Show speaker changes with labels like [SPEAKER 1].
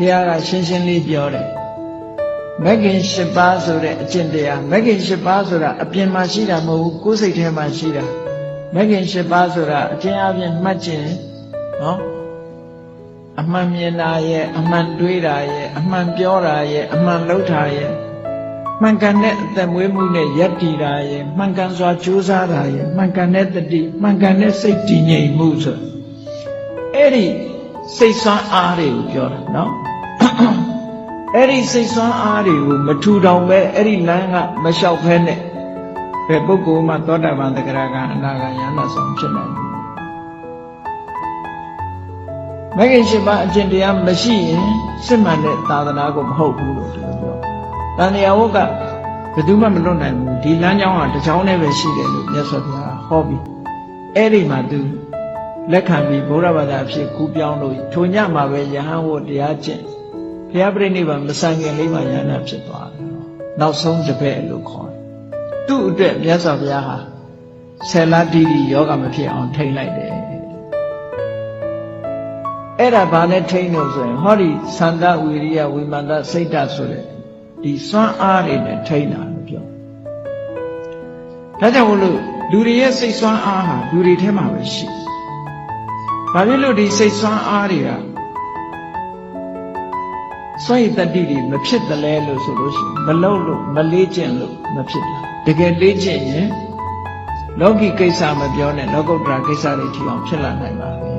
[SPEAKER 1] ဘုရားကရှင်းရှင်းလေးပြောတယ်မဂ်ခင်၈ပါးဆိုတဲ့အကျင့်တရားမဂ်ခင်၈ပါးဆိုတာအပြင်မှာရှိတာမဟုတ်ဘူးကိုယ်စိတ်ထဲမှာရှိတာမဂ်ခင်၈ပါးဆိုတာအကျင့်အပြင်မှတ်ခြင်းနော်အမှန်မြင်တာရဲ့အမှန်တွေးတာရဲ့အမှန်ပြောတာရဲ့အမှန်လုပ်တာရဲ့မှန်ကန်တဲ့အသက်မွေးမှုနဲ့ယက်တည်တာရဲ့မှန်ကန်စွာကြိုးစားတာရဲ့မှန်ကန်တဲ့တတိမှန်ကန်တဲ့စိတ်တည်ငြိမ်မှုဆိုအဲ့ဒီစိတ်ဆွမ်းအားတွေကိုပြောတာနော် အဲ့ဒီစိတ်ဆွမ်းအားတွေကိုမထူထောင်ပဲအဲ့ဒီလမ်းကမလျှောက်ဖဲနဲ့ဘယ်ပုဂ္ဂိုလ်မှသောတာပန်တဂရကအနာဂါယန္တဆောင်ဖြစ်နိုင်ဘူးမဂ္ဂင်၈ပါးအကျင့်တရားမရှိရင်စစ်မှန်တဲ့သာသနာကိုမဟုတ်ဘူးလို့ဒီလိုပြော။တန်တရားဝတ်ကဘယ်သူမှမလွတ်နိုင်ဘူးဒီလမ်းကြောင်းကတစ်ကြောင်းနဲ့ပဲရှိတယ်လို့မြတ်စွာဘုရားဟောပြီးအဲ့ဒီမှာသူလက်ခံပြီးဘုရားဘာသာအဖြစ်ကူးပြောင်းလို့ထိုညမှာပဲယဟန်ဝတ်တရားကျင့် ဘုရားပြိဋိဘံမဆန်ခင်လေးမှာယဟန်ဖြစ်သွားတယ်။နောက်ဆုံးတစ်ပည့်လို့ခေါ်တယ်။သူ့အတွက်မြတ်စွာဘုရားဟာဆယ်လတိတိယောဂမဖြစ်အောင်ထိန်းလိုက်တယ်။အဲ့ဒါဘာနဲ့ထိန်းလို့ဆိုရင်ဟောဒီသန္တဝီရိယဝိမာန်တစိတ်ဓာတ်ဆိုတဲ့ဒီစွမ်းအားတွေနဲ့ထိန်းတာလို့ပြောဒါကြောင့်မို့လို့လူတွေရဲ့စိတ်စွမ်းအားဟာလူတွေထဲမှာပဲရှိဘာဖြစ်လို့ဒီစိတ်စွမ်းအားတွေက စွန့်ရည်တတိတွေမဖြစ်တယ်လဲလို့ဆိုလို့ရှိရင်မလုံးလို့မလေးကျင့်လို့မဖြစ်တာတကယ်လေးကျင့်ရင်လောကီကိစ္စမပြောနဲ့လောကုတ္တရာကိစ္စတွေထီအောင်ဖြစ်လာနိုင်ပါပဲ